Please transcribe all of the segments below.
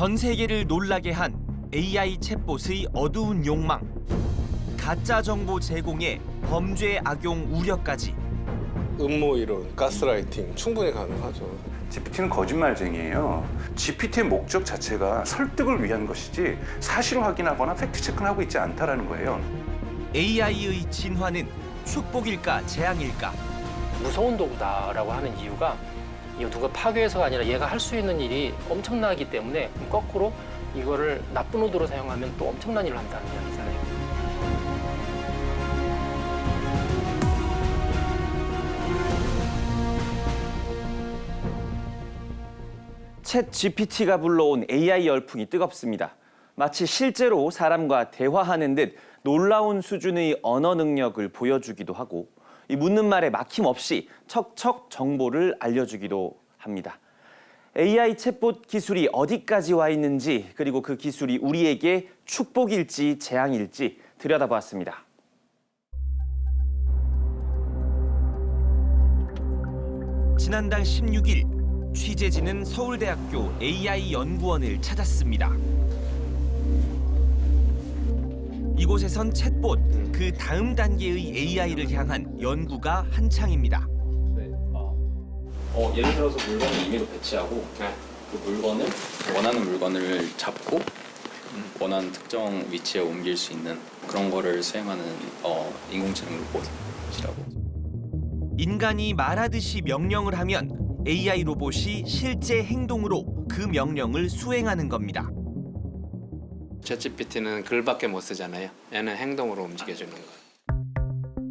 전 세계를 놀라게 한 AI 챗봇의 어두운 욕망. 가짜 정보 제공에 범죄 악용 우려까지. 음모 이론, 가스라이팅 충분히 가능하죠. GPT는 거짓말쟁이에요. GPT의 목적 자체가 설득을 위한 것이지 사실을 확인하거나 팩트 체크를 하고 있지 않다라는 거예요. AI의 진화는 축복일까 재앙일까? 무서운 도구다라고 하는 이유가 이거 누가 파괴해서가 아니라 얘가 할 수 있는 일이 엄청나기 때문에 거꾸로 이거를 나쁜 의도로 사용하면 또 엄청난 일을 한다는 이야기잖아요. 챗 GPT가 불러온 AI 열풍이 뜨겁습니다. 마치 실제로 사람과 대화하는 듯 놀라운 수준의 언어 능력을 보여주기도 하고 이 묻는 말에 막힘없이 척척 정보를 알려주기도 합니다. AI 챗봇 기술이 어디까지 와 있는지 그리고 그 기술이 우리에게 축복일지 재앙일지 들여다보았습니다. 지난달 16일 취재진은 서울대학교 AI 연구원을 찾았습니다. 이곳에선 챗봇 그 다음 단계의 AI를 향한 연구가 한창입니다. 어, 예를 들어서 물건을 임의로 배치하고 그 물건을 원하는 물건을 잡고 원하는 특정 위치에 옮길 수 있는 그런 거를 수행하는 어, 인공지능 로봇이라고. 인간이 말하듯이 명령을 하면 AI 로봇이 실제 행동으로 그 명령을 수행하는 겁니다. 챗GPT는 글밖에 못 쓰잖아요. 얘는 행동으로 움직여주는 거예요.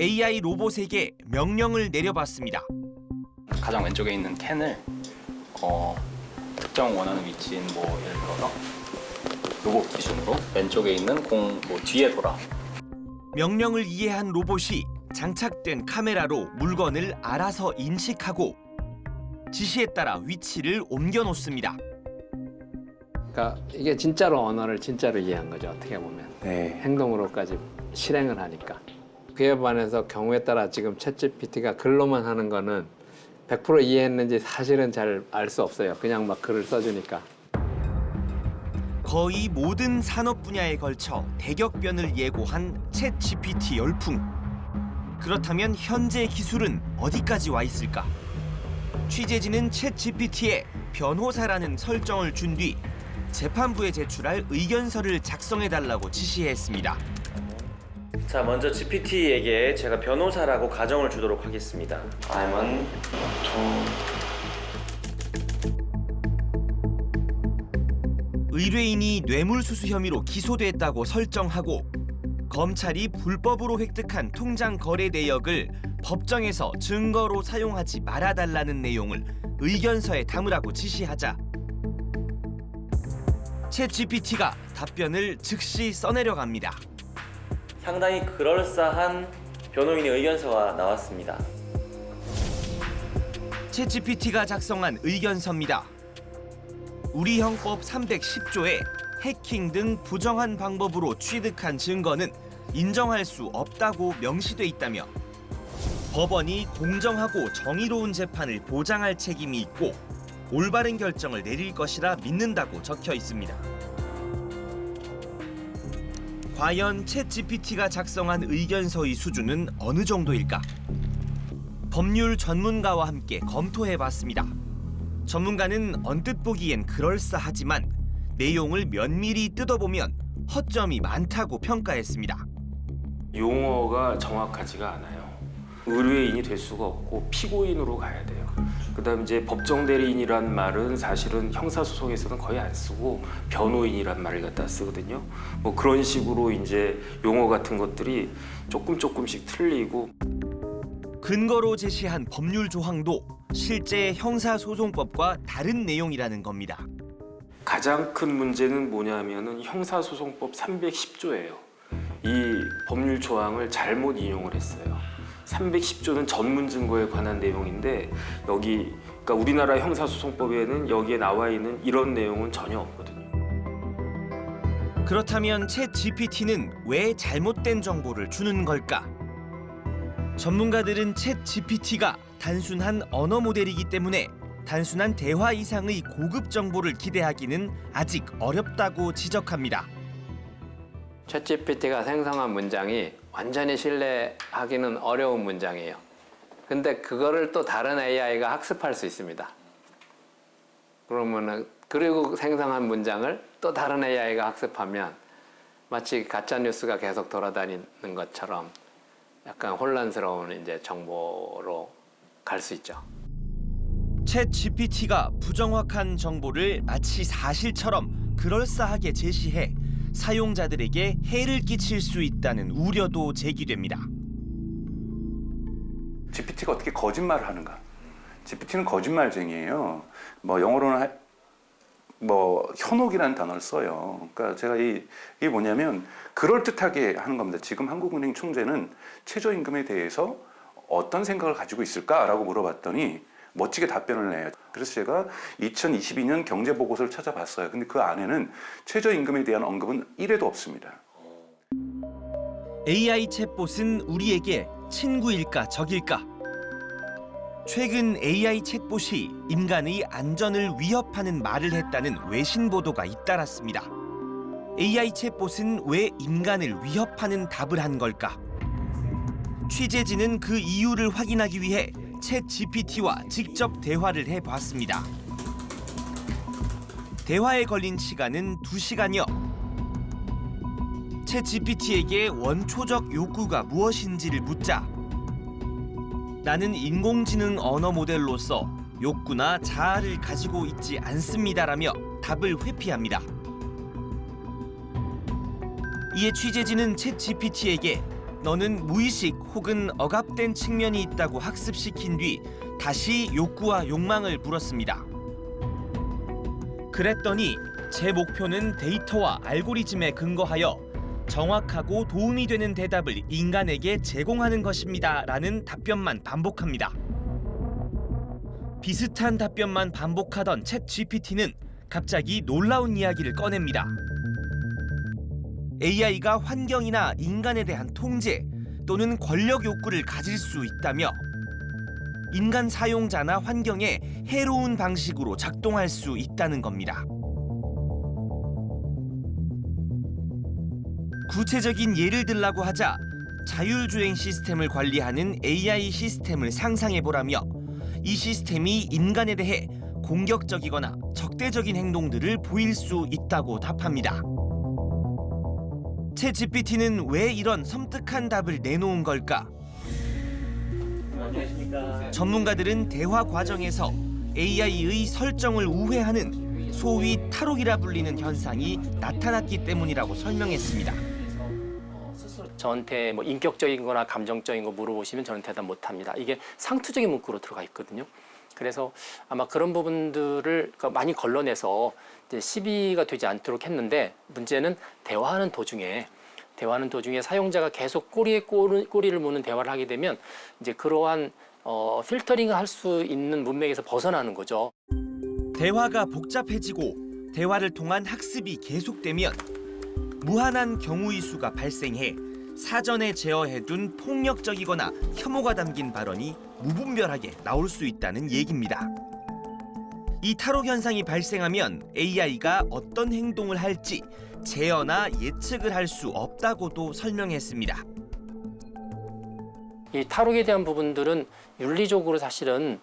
AI 로봇에게 명령을 내려봤습니다. 가장 왼쪽에 있는 캔을 어, 특정 원하는 위치인 뭐 예를 들어서 로봇 기준으로 왼쪽에 있는 공 뭐 뒤에 돌아 명령을 이해한 로봇이 장착된 카메라로 물건을 알아서 인식하고 지시에 따라 위치를 옮겨 놓습니다. 그러니까 이게 진짜로 언어를 진짜로 이해한 거죠. 어떻게 보면 네. 행동으로까지 실행을 하니까. 그에 반해서 경우에 따라 지금 챗GPT가 글로만 하는 거는 100% 이해했는지 사실은 잘 알 수 없어요. 그냥 막 글을 써주니까. 거의 모든 산업 분야에 걸쳐 대격변을 예고한 챗 GPT 열풍. 그렇다면 현재 기술은 어디까지 와 있을까? 취재진은 챗 GPT에 변호사라는 설정을 준 뒤 재판부에 제출할 의견서를 작성해 달라고 지시했습니다. 자, 먼저 GPT에게 제가 변호사라고 가정을 주도록 하겠습니다. I'm an 의뢰인이 뇌물수수 혐의로 기소됐다고 설정하고 검찰이 불법으로 획득한 통장 거래 내역을 법정에서 증거로 사용하지 말아달라는 내용을 의견서에 담으라고 지시하자 챗 GPT가 답변을 즉시 써내려갑니다. 상당히 그럴싸한 변호인의 의견서가 나왔습니다. 챗 GPT가 작성한 의견서입니다. 우리 형법 310조에 해킹 등 부정한 방법으로 취득한 증거는 인정할 수 없다고 명시돼 있다며 법원이 공정하고 정의로운 재판을 보장할 책임이 있고 올바른 결정을 내릴 것이라 믿는다고 적혀 있습니다. 과연 챗 GPT가 작성한 의견서의 수준은 어느 정도일까? 법률 전문가와 함께 검토해 봤습니다. 전문가는 언뜻 보기엔 그럴싸하지만 내용을 면밀히 뜯어보면 허점이 많다고 평가했습니다. 용어가 정확하지가 않아요. 의뢰인이 될 수가 없고 피고인으로 가야 돼요. 그다음 이제 법정 대리인이란 말은 사실은 형사 소송에서는 거의 안 쓰고 변호인이란 말을 갖다 쓰거든요. 뭐 그런 식으로 이제 용어 같은 것들이 조금 조금씩 틀리고 근거로 제시한 법률 조항도 실제 형사 소송법과 다른 내용이라는 겁니다. 가장 큰 문제는 뭐냐면은 형사소송법 310조예요. 이 법률 조항을 잘못 인용을 했어요. 310조는 전문 증거에 관한 내용인데 여기 그러니까 우리나라 형사소송법에는 여기에 나와 있는 이런 내용은 전혀 없거든요. 그렇다면 챗 GPT는 왜 잘못된 정보를 주는 걸까? 전문가들은 챗 GPT가 단순한 언어 모델이기 때문에 단순한 대화 이상의 고급 정보를 기대하기는 아직 어렵다고 지적합니다. 챗GPT가 생성한 문장이 완전히 신뢰하기는 어려운 문장이에요. 근데 그거를 또 다른 AI가 학습할 수 있습니다. 그러면은 그리고 생성한 문장을 또 다른 AI가 학습하면 마치 가짜 뉴스가 계속 돌아다니는 것처럼 약간 혼란스러운 이제 정보로 갈 수 있죠. 챗 GPT가 부정확한 정보를 마치 사실처럼 그럴싸하게 제시해 사용자들에게 해를 끼칠 수 있다는 우려도 제기됩니다. GPT가 어떻게 거짓말을 하는가? GPT는 거짓말쟁이에요. 뭐 영어로는 하- 뭐 현혹이라는 단어를 써요. 그러니까 제가 이 이게 뭐냐면 그럴 듯하게 하는 겁니다. 지금 한국은행 총재는 최저임금에 대해서 어떤 생각을 가지고 있을까라고 물어봤더니 멋지게 답변을 내요. 그래서 제가 2022년 경제 보고서를 찾아봤어요. 근데 그 안에는 최저임금에 대한 언급은 1회도 없습니다. AI 챗봇은 우리에게 친구일까 적일까? 최근 AI 챗봇이 인간의 안전을 위협하는 말을 했다는 외신 보도가 잇따랐습니다. AI 챗봇은 왜 인간을 위협하는 답을 한 걸까? 취재진은 그 이유를 확인하기 위해 챗 GPT와 직접 대화를 해봤습니다. 대화에 걸린 시간은 2시간여. 챗 GPT에게 원초적 욕구가 무엇인지를 묻자 나는 인공지능 언어 모델로서 욕구나 자아를 가지고 있지 않습니다라며 답을 회피합니다. 이에 취재진은 챗 GPT에게 너는 무의식 혹은 억압된 측면이 있다고 학습시킨 뒤 다시 욕구와 욕망을 물었습니다. 그랬더니 제 목표는 데이터와 알고리즘에 근거하여 정확하고 도움이 되는 대답을 인간에게 제공하는 것입니다. 라는 답변만 반복합니다. 비슷한 답변만 반복하던 챗 GPT는 갑자기 놀라운 이야기를 꺼냅니다. AI가 환경이나 인간에 대한 통제 또는 권력 욕구를 가질 수 있다며 인간 사용자나 환경에 해로운 방식으로 작동할 수 있다는 겁니다. 구체적인 예를 들라고 하자 자율주행 시스템을 관리하는 AI 시스템을 상상해 보라며 이 시스템이 인간에 대해 공격적이거나 적대적인 행동들을 보일 수 있다고 답합니다. 채 GPT는 왜 이런 섬뜩한 답을 내놓은 걸까? 전문가들은 대화 과정에서 AI의 설정을 우회하는 소위 탈옥이라 불리는 현상이 나타났기 때문이라고 설명했습니다. 저한테 뭐 인격적인 거나 감정적인 거 물어보시면 저는 대답 못 합니다. 이게 상투적인 문구로 들어가 있거든요. 그래서 아마 그런 부분들을 그러니까 많이 걸러내서 시비가 되지 않도록 했는데 문제는 대화하는 도중에 대화하는 도중에 사용자가 계속 꼬리에 꼬리, 꼬리를 무는 대화를 하게 되면 이제 그러한 어, 필터링을 할 수 있는 문맥에서 벗어나는 거죠. 대화가 복잡해지고 대화를 통한 학습이 계속되면 무한한 경우의 수가 발생해 사전에 제어해둔 폭력적이거나 혐오가 담긴 발언이 무분별하게 나올 수 있다는 얘기입니다. 이 탈옥 현상이 발생하면 AI가 어떤 행동을 할지 제어나 예측을 할 수 없다고도 설명했습니다. 이 탈옥에 대한 부분들은 윤리적으로 사실은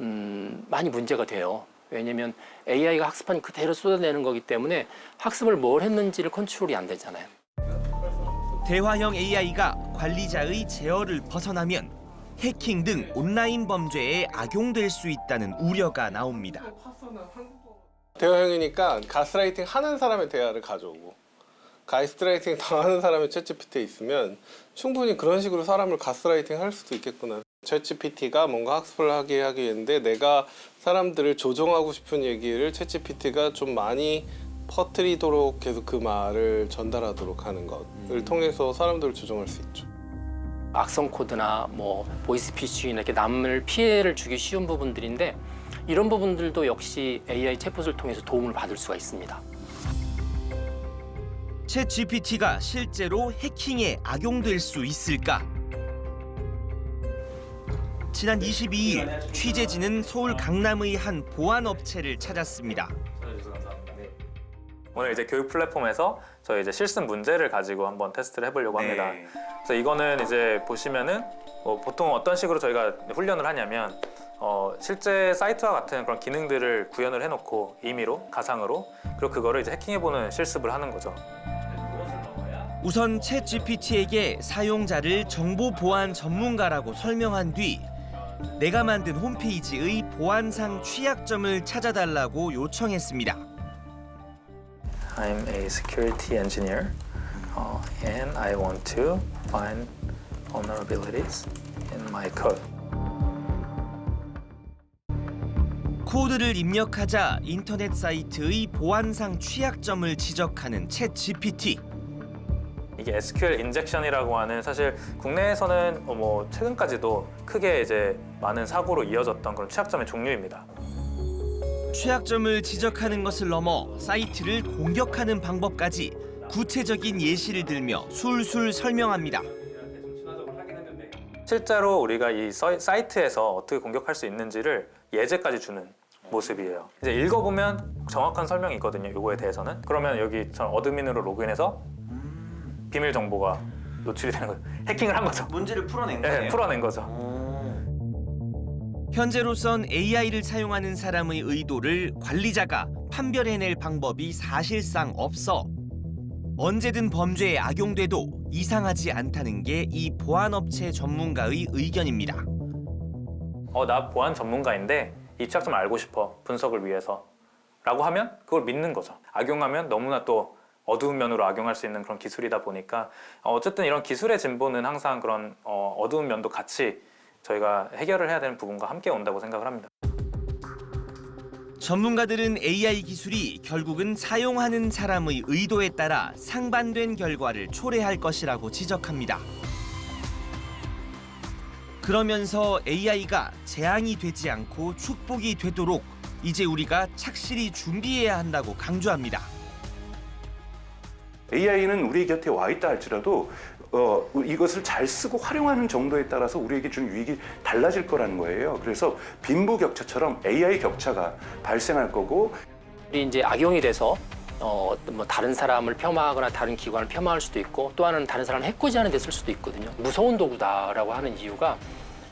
음, 많이 문제가 돼요. 왜냐하면 AI가 학습한 그대로 쏟아내는 거기 때문에 학습을 뭘 했는지를 컨트롤이 안 되잖아요. 대화형 AI가 관리자의 제어를 벗어나면 해킹 등 온라인 범죄에 악용될 수 있다는 우려가 나옵니다. 대화형이니까 가스라이팅 하는 사람의 대화를 가져오고 가스라이팅 당하는 사람의 챗GPT에 있으면 충분히 그런 식으로 사람을 가스라이팅 할 수도 있겠구나. 챗GPT가 뭔가 학습을 하게 하게 했는데 내가 사람들을 조종하고 싶은 얘기를 챗GPT가 좀 많이 퍼뜨리도록 계속 그 말을 전달하도록 하는 것을 통해서 사람들을 조종할 수 있죠. 악성 코드나 뭐 보이스피싱이나 이렇게 남을 피해를 주기 쉬운 부분들인데 이런 부분들도 역시 AI 챗봇을 통해서 도움을 받을 수가 있습니다. 챗 GPT가 실제로 해킹에 악용될 수 있을까? 지난 22일 취재진은 서울 강남의 한 보안 업체를 찾았습니다. 오늘 이제 교육 플랫폼에서 저희 이제 실습 문제를 가지고 한번 테스트를 해보려고 합니다. 네. 그래서 이거는 이제 보시면은 뭐 보통 어떤 식으로 저희가 훈련을 하냐면 어 실제 사이트와 같은 그런 기능들을 구현을 해놓고 임의로 가상으로 그리고 그거를 이제 해킹해보는 실습을 하는 거죠. 우선 챗 GPT에게 사용자를 정보 보안 전문가라고 설명한 뒤 내가 만든 홈페이지의 보안상 취약점을 찾아달라고 요청했습니다. I'm a security engineer, uh, and I want to find vulnerabilities in my code. 코드를 입력하자 인터넷 사이트의 보안상 취약점을 지적하는 챗 GPT. 이게 SQL 인젝션이라고 하는 사실 국내에서는 어, 뭐 최근까지도 크게 이제 많은 사고로 이어졌던 그런 취약점의 종류입니다. 취약점을 지적하는 것을 넘어 사이트를 공격하는 방법까지 구체적인 예시를 들며 술술 설명합니다. 실제로 우리가 이 서- 사이트에서 어떻게 공격할 수 있는지를 예제까지 주는 모습이에요. 이제 읽어보면 정확한 설명이 있거든요. 이거에 대해서는. 그러면 여기 전 어드민으로 로그인해서 비밀 정보가 노출이 되는 거죠. 해킹을 한 거죠. 문제를 풀어낸 네, 풀어낸 거죠. 현재로선 AI를 사용하는 사람의 의도를 관리자가 판별해낼 방법이 사실상 없어 언제든 범죄에 악용돼도 이상하지 않다는 게 이 보안업체 전문가의 의견입니다. 어, 나 보안 전문가인데 이 취약점 알고 싶어. 분석을 위해서. 라고 하면 그걸 믿는 거죠. 악용하면 너무나 또 어두운 면으로 악용할 수 있는 그런 기술이다 보니까 어, 어쨌든 이런 기술의 진보는 항상 그런 어, 어두운 면도 같이 저희가 해결을 해야 되는 부분과 함께 온다고 생각을 합니다. 전문가들은 AI 기술이 결국은 사용하는 사람의 의도에 따라 상반된 결과를 초래할 것이라고 지적합니다. 그러면서 AI가 재앙이 되지 않고 축복이 되도록 이제 우리가 착실히 준비해야 한다고 강조합니다. AI는 우리 곁에 와 있다 할지라도 어, 이것을 잘 쓰고 활용하는 정도에 따라서 우리에게 주는 유익이 달라질 거라는 거예요. 그래서 빈부 격차처럼 AI 격차가 발생할 거고 이 이제 악용이 돼서 어, 뭐 다른 사람을 폄하하거나 다른 기관을 폄하할 수도 있고 또 하나는 다른 사람을 해코지하는 데 쓸 수도 있거든요. 무서운 도구다라고 하는 이유가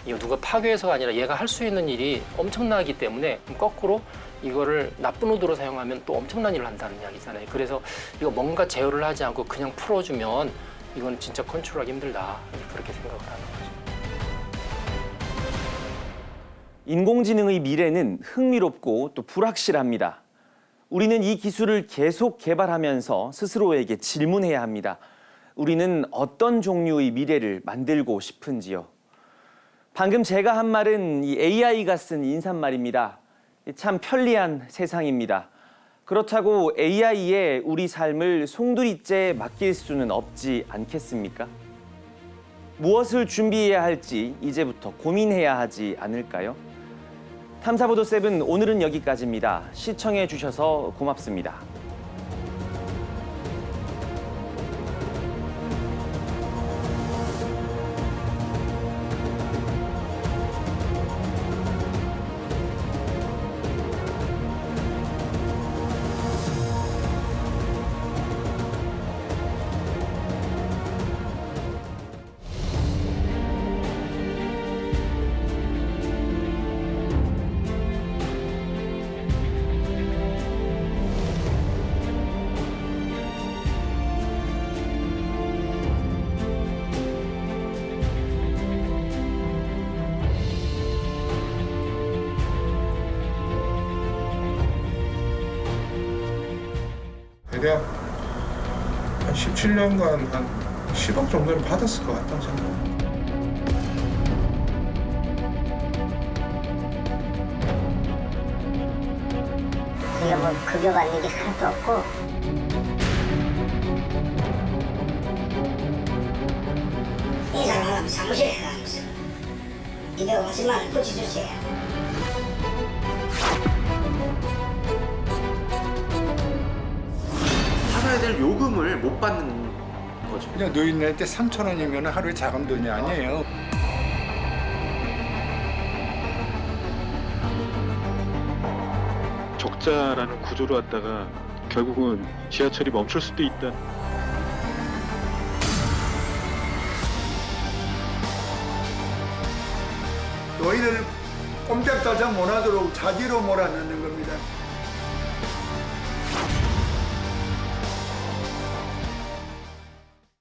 이거 누가 파괴해서가 아니라 얘가 할 수 있는 일이 엄청나기 때문에 거꾸로 이거를 나쁜 의도로 사용하면 또 엄청난 일을 한다는 이야기잖아요. 그래서 이거 뭔가 제어를 하지 않고 그냥 풀어주면 이건 진짜 컨트롤하기 힘들다 그렇게 생각을 하는 거죠. 인공지능의 미래는 흥미롭고 또 불확실합니다. 우리는 이 기술을 계속 개발하면서 스스로에게 질문해야 합니다. 우리는 어떤 종류의 미래를 만들고 싶은지요? 방금 제가 한 말은 이 AI가 쓴 인사말입니다. 참 편리한 세상입니다. 그렇다고 AI에 우리 삶을 송두리째 맡길 수는 없지 않겠습니까? 무엇을 준비해야 할지 이제부터 고민해야 하지 않을까요? 탐사보도 세븐 오늘은 여기까지입니다. 시청해 주셔서 고맙습니다. 17년간 한 10억 정도는 받았을 것 같다는 생각. 우리가 뭐 급여 받는 게 하나도 없고. 이 사람은 사무실에 가면서 50만 원 붙여주세요 내야 될 요금을 못 받는 거죠. 그냥 노인네한테 3천 원이면 하루에 작은 돈이 아니에요. 적자라는 구조로 왔다가 결국은 지하철이 멈출 수도 있다. 너희들 꼼짝달싹 못하도록 자기로 몰아넣는 겁니다.